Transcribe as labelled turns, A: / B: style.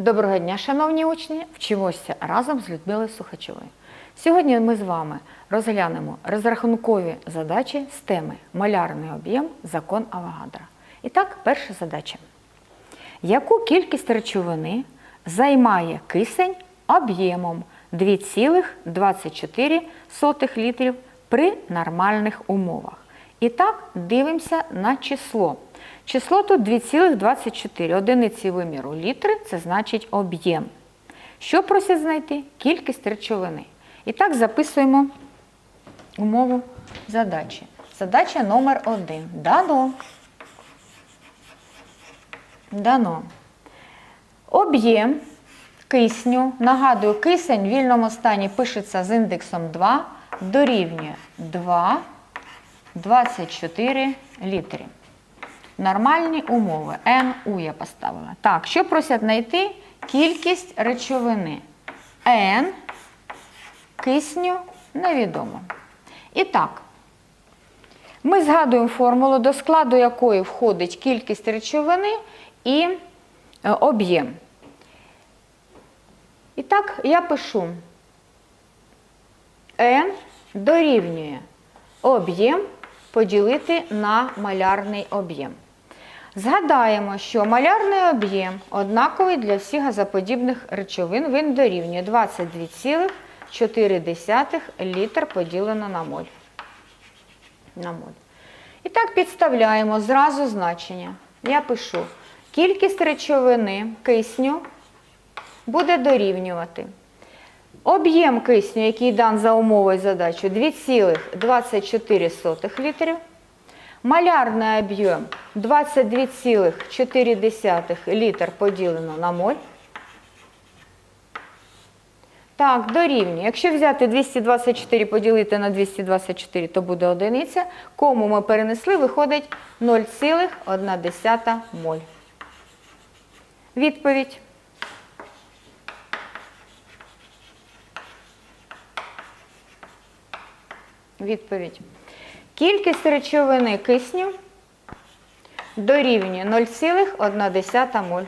A: Доброго дня, шановні учні! Вчимося разом з Людмилою Сухачовою. Сьогодні ми з вами розглянемо розрахункові задачі з теми Малярний об'єм, закон Авогадра. І так, перша задача. Яку кількість речовини займає кисень об'ємом 2,24 літрів при нормальних умовах? І так, дивимося на число. Число тут 2,24. Одиниці виміру літри це значить об'єм. Що просять знайти? Кількість речовини. І так записуємо умову задачі. Задача номер 1. Дано. Дано. Об'єм кисню, нагадую, кисень в вільному стані пишеться з індексом 2, дорівнює 2, 24 літри. Нормальні умови. НУ я поставила. Так, що просять знайти? Кількість речовини. N кисню невідомо. І так, ми згадуємо формулу, до складу якої входить кількість речовини і е, об'єм. І так, я пишу N дорівнює об'єм поділити на малярний об'єм. Згадаємо, що малярний об'єм однаковий для всіх газоподібних речовин, він дорівнює 22,4 літр поділено на моль. на моль. І так підставляємо зразу значення. Я пишу, кількість речовини кисню буде дорівнювати. Об'єм кисню, який дан за умовою задачі, 2,24 літрів. Малярний об'єм 22,4 літр поділено на моль. Так, дорівнює. Якщо взяти 224 поділити на 224, то буде одиниця. Кому ми перенесли, виходить 0,1 моль. Відповідь. Відповідь. Кількість речовини кисню дорівнює 0,1 моль.